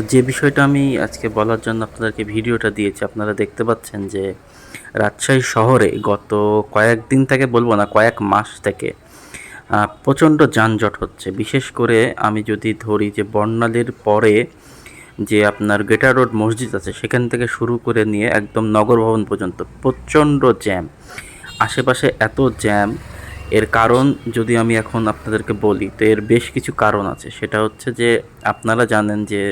তো যে বিষয়টা আমি আজকে বলার জন্য আপনাদেরকে ভিডিওটা দিয়েছি, আপনারা দেখতে পাচ্ছেন যে রাজশাহী শহরে গত কয়েকদিন থেকে বলব না, কয়েক মাস থেকে প্রচণ্ড যানজট হচ্ছে। বিশেষ করে আমি যদি ধরি যে বর্ণালীর পরে যে আপনার গেটার রোড মসজিদ আছে, সেখান থেকে শুরু করে নিয়ে একদম নগর ভবন পর্যন্ত প্রচণ্ড জ্যাম। আশেপাশে এত জ্যাম এর কারণ যদি আমি এখন আপনাদেরকে বলি, তো এর বেশ কিছু কারণ আছে। সেটা হচ্ছে যে, আপনারা জানেন যে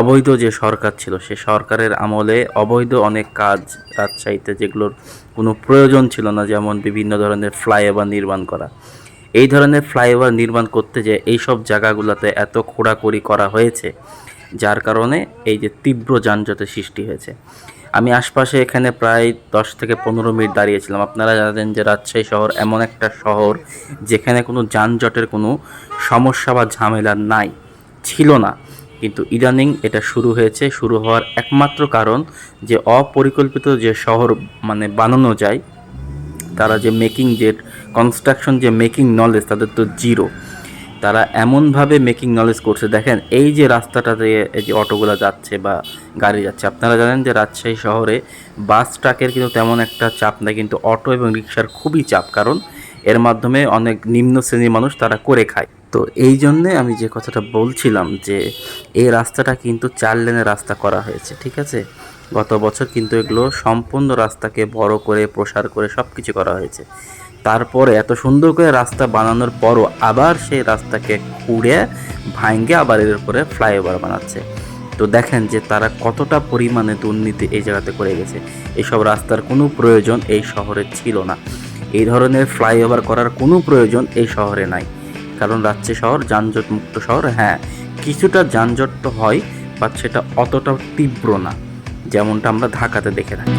অবৈধ যে সরকার ছিল, সে সরকারের আমলে অবৈধ অনেক কাজ রাজশাহীতে যেগুলোর কোনো প্রয়োজন ছিল না, যেমন বিভিন্ন ধরনের ফ্লাইওভার নির্মাণ করা। এই ধরনের ফ্লাইওভার নির্মাণ করতে যে এইসব জায়গাগুলোতে এত খোঁড়াখড়ি করা হয়েছে, যার কারণে এই যে তীব্র যানজটের সৃষ্টি হয়েছে। আমি আশপাশে এখানে প্রায় দশ থেকে পনেরো মিনিট দাঁড়িয়েছিলাম। আপনারা জানেন যে রাজশাহী শহর এমন একটা শহর যেখানে কোনো যানজটের কোনো সমস্যা বা ঝামেলা নাই, ছিল না। কিন্তু ইদানিং এটা শুরু হয়েছে, শুরু হওয়ার একমাত্র কারণ যে অপরিকল্পিত যে শহর মানে বানানো যায়, তারা যে মেকিং যে কনস্ট্রাকশন যে মেকিং নলেজ তাদের তো জিরো তারা এমনভাবে মেকিং নলেজ করছে। দেখেন, এই যে রাস্তাটা দিয়ে এই যে অটোগুলো যাচ্ছে বা গাড়ি যাচ্ছে, আপনারা জানেন যে রাজশাহী শহরে বাস ট্রাকের কিন্তু তেমন একটা চাপ নেই, কিন্তু অটো এবং রিক্সার খুবই চাপ। কারণ এর মাধ্যমে অনেক নিম্ন শ্রেণির মানুষ তারা করে খায়। তো এই জন্যে আমি যে কথাটা বলছিলাম যে, এই রাস্তাটা কিন্তু চার লেনের রাস্তা করা হয়েছে, ঠিক আছে? গত বছর কিন্তু এগুলো সম্পূর্ণ রাস্তাকে বড় করে, প্রসার করে সব কিছু করা হয়েছে। তারপরে এত সুন্দর করে রাস্তা বানানোর পরও আবার সেই রাস্তাকে খুঁড়ে ভাঙ্গে আবার এর উপরে ফ্লাইওভার বানাচ্ছে। তো দেখেন যে তারা কতটা পরিমাণে দুর্নীতি এই জায়গাতে করে গেছে। এইসব রাস্তার কোনো প্রয়োজন এই শহরে ছিল না। এই ধরনের ফ্লাইওভার করার কোনো প্রয়োজন এই শহরে নাই। কারণ রাজ্যে শহর যানজট মুক্ত শহর হ্যাঁ কিছুটা যানজট তো হয় বাট সেটা অতটা তীব্র না, যেমনটা আমরা ঢাকাতে দেখে থাকি।